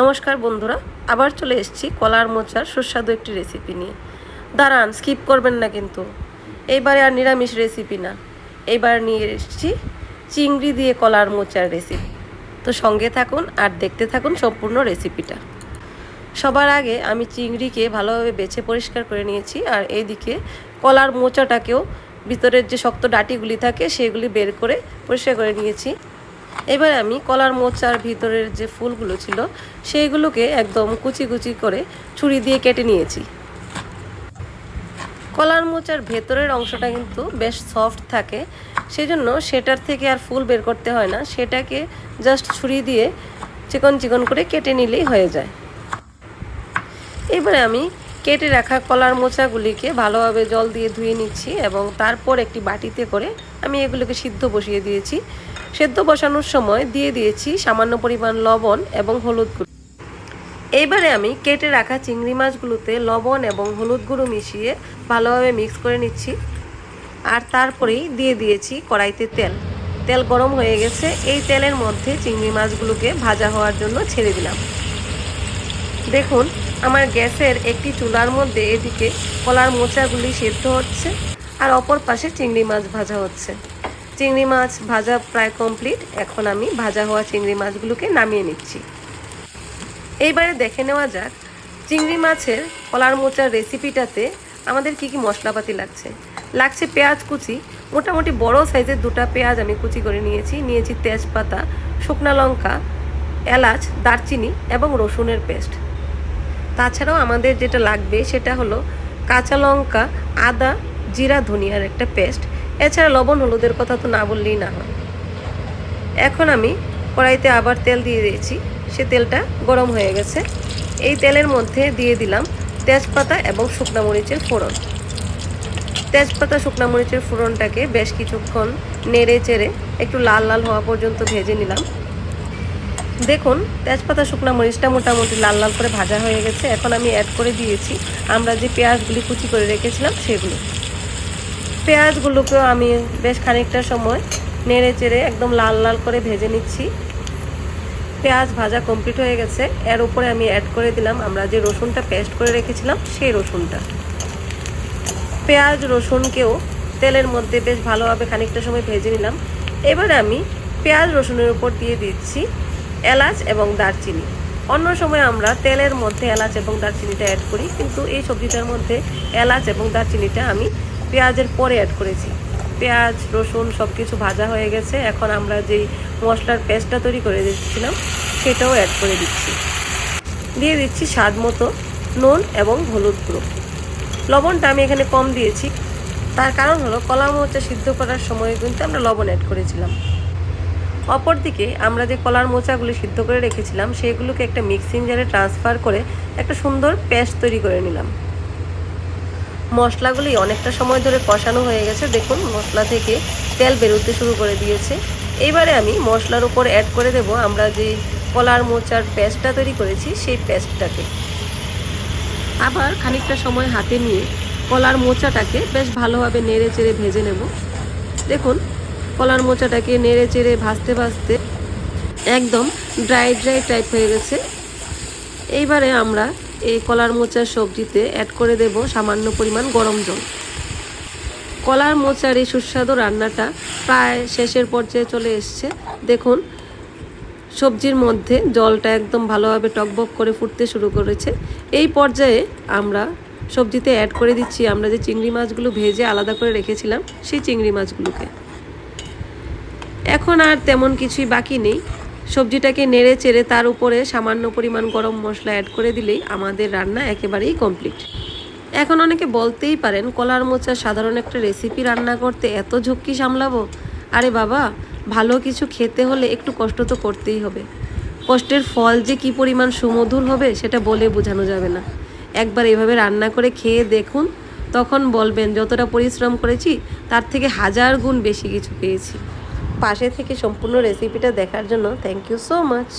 নমস্কার বন্ধুরা, আবার চলে এসেছি কলার মোচার সুস্বাদু একটি রেসিপি নিয়ে। দাঁড়ান স্কিপ করবেন না কিন্তু। এইবারে আর নিরামিষ রেসিপি না। এইবার নিয়ে এসেছি চিংড়ি দিয়ে কলার মোচার রেসিপি তো সঙ্গে থাকুন আর দেখতে থাকুন সম্পূর্ণ রেসিপিটা সবার আগে আমি চিংড়িকে ভালোভাবে বেছে পরিষ্কার করে নিয়েছি আর এইদিকে কলার মোচাটাকেও ভিতরের যে শক্ত ডাটিগুলি থাকে সেগুলি বের করে পরিষ্কার করে নিয়েছি। এবার আমি কলার মোচার ভিতরের যে ফুলগুলো ছিল, সেইগুলোকে একদম কুচি কুচি করে ছুরি দিয়ে কেটে নিয়েছি। কলার মোচার ভেতরের অংশটা কিন্তু বেশ সফট থাকে, সেজন্য সেটার থেকে আর ফুল বের করতে হয় না। সেটাকে জাস্ট ছুরি দিয়ে চিকন চিকন করে কেটে নিলেই হয়ে যায়। এবারে আমি কেটে রাখা কলার মোচাগুলিকে ভালোভাবে জল দিয়ে ধুয়ে নিচ্ছি এবং তারপর একটি বাটিতে করে আমি এগুলোকে সিদ্ধ বসিয়ে দিয়েছি। সেদ্ধ বসানোর সময় দিয়ে দিয়েছি সামান্য পরিমাণ লবণ এবং হলুদ গুঁড়ো। এইবারে আমি কেটে রাখা চিংড়ি মাছগুলোতে লবণ এবং হলুদ গুঁড়ো মিশিয়ে ভালোভাবে মিক্স করে নিচ্ছি। আর তারপরেই দিয়ে দিয়েছি কড়াইতে তেল। তেল গরম হয়ে গেছে, এই তেলের মধ্যে চিংড়ি মাছগুলোকে ভাজা হওয়ার জন্য ছেড়ে দিলাম। দেখুন, আমার গ্যাসের একটি চুলার মধ্যে এদিকে কলার মোচাগুলি সেদ্ধ হচ্ছে আর অপর পাশে চিংড়ি মাছ ভাজা হচ্ছে। চিংড়ি মাছ ভাজা প্রায় কমপ্লিট এখন আমি ভাজা হওয়া চিংড়ি মাছগুলোকে নামিয়ে নিচ্ছি। এইবারে দেখে নেওয়া যাক, চিংড়ি মাছের কলার মোচার রেসিপিটাতে আমাদের কি কি মশলাপাতি লাগছে। লাগছে পেঁয়াজ কুচি, মোটামুটি বড় সাইজের দুটো পেঁয়াজ আমি কুচি করে নিয়েছি। নিয়েছি তেজপাতা, শুকনা লঙ্কা, এলাচ, দারচিনি এবং রসুনের পেস্ট। তাছাড়াও আমাদের যেটা লাগবে সেটা হলো কাঁচা লঙ্কা, আদা, জিরা, ধনিয়ার একটা পেস্ট এছাড়া লবণ হলুদের কথা তো না বললেই না হয়। এখন আমি কড়াইতে আবার তেল দিয়ে দিয়েছি। সে তেলটা গরম হয়ে গেছে। এই তেলের মধ্যে দিয়ে দিলাম তেজপাতা এবং শুকনা মরিচের ফোড়ন। তেজপাতা, শুকনা মরিচের ফোড়নটাকে বেশ কিছুক্ষণ নেড়ে চেড়ে একটু লাল লাল হওয়া পর্যন্ত ভেজে নিলাম। দেখুন, তেজপাতা, শুকনা মরিচটা মোটামুটি লাল লাল করে ভাজা হয়ে গেছে। এখন আমি অ্যাড করে দিয়েছি। আমরা যে পেঁয়াজগুলি কুচি করে রেখেছিলাম সেগুলো। পেঁয়াজগুলোকেও আমি বেশ খানিকটা সময় নেড়ে চেড়ে একদম লাল লাল করে ভেজে নিচ্ছি। পেঁয়াজ ভাজা কমপ্লিট হয়ে গেছে। এর উপরে আমি অ্যাড করে দিলাম আমরা যে রসুনটা পেস্ট করে রেখেছিলাম সেই রসুনটা। পেঁয়াজ রসুনকেও তেলের মধ্যে বেশ ভালোভাবে খানিকটা সময় ভেজে নিলাম। এবারে আমি পেঁয়াজ রসুনের উপর দিয়ে দিচ্ছি এলাচ এবং দারচিনি। অন্য সময় আমরা তেলের মধ্যে এলাচ এবং দারচিনিটা অ্যাড করি, কিন্তু এই সবজিটার মধ্যে এলাচ এবং দারচিনিটা আমি পেঁয়াজের পরে অ্যাড করেছি। পেঁয়াজ, রসুন সব কিছু ভাজা হয়ে গেছে। এখন আমরা যেই মশলার পেস্টটা তৈরি করে দিচ্ছিলাম সেটাও অ্যাড করে দিচ্ছি। দিয়ে দিচ্ছি স্বাদ মতো নুন এবং হলুদ গুঁড়ো। লবণটা আমি এখানে কম দিয়েছি। তার কারণ হলো, কলা মোচা সিদ্ধ করার সময় কিন্তু আমরা লবণ অ্যাড করেছিলাম। অপরদিকে আমরা যে কলার মোচাগুলি সিদ্ধ করে রেখেছিলাম, সেগুলোকে একটা মিক্সিং জারে ট্রান্সফার করে একটা সুন্দর পেস্ট তৈরি করে নিলাম। মশলাগুলি অনেকটা সময় ধরে কষানো হয়ে গেছে। দেখুন, মশলা থেকে তেল বেরোতে শুরু করে দিয়েছে। এইবারে আমি মশলার উপর অ্যাড করে দেব আমরা যে কলার মোচার পেস্টটা তৈরি করেছি, সেই পেস্টটাকে। আবার খানিকটা সময় হাতে নিয়ে কলার মোচাটাকে বেশ ভালোভাবে নেড়ে চেড়ে ভেজে নেব। দেখুন, কলার মোচাটাকে নেড়ে চেড়ে ভাজতে ভাজতে একদম ড্রাই ড্রাই টাইপ হয়ে গেছে। এইবারে আমরা এই কলার মোচার সবজিতে অ্যাড করে দেব সামান্য পরিমাণ গরম জল। কলার মোচার এই সুস্বাদু রান্নাটা প্রায় শেষের পর্যায়ে চলে এসছে। দেখুন, সবজির মধ্যে জলটা একদম ভালোভাবে টকবক করে ফুটতে শুরু করেছে। এই পর্যায়ে আমরা সবজিতে অ্যাড করে দিচ্ছি, আমরা যে চিংড়ি মাছগুলো ভেজে আলাদা করে রেখেছিলাম, সেই চিংড়ি মাছগুলোকে। এখন আর তেমন কিছুই বাকি নেই। সবজিটাকে নেড়ে চেড়ে তার উপরে সামান্য পরিমাণ গরম মশলা অ্যাড করে দিলেই আমাদের রান্না একেবারেই কমপ্লিট এখন অনেকে বলতেই পারেন, কলার মোচা সাধারণ একটা রেসিপি রান্না করতে এত ঝক্কি সামলাবো? আরে বাবা, ভালো কিছু খেতে হলে একটু কষ্ট তো করতেই হবে। কষ্টের ফল যে কি পরিমাণ সুমধুর হবে সেটা বলে বোঝানো যাবে না। একবার এভাবে রান্না করে খেয়ে দেখুন, তখন বলবেন, যতটা পরিশ্রম করেছি, তার থেকে হাজার গুণ বেশি কিছু পেয়েছি। পাশে থেকে সম্পূর্ণ রেসিপিটা দেখার জন্য থ্যাংক ইউ সো মাচ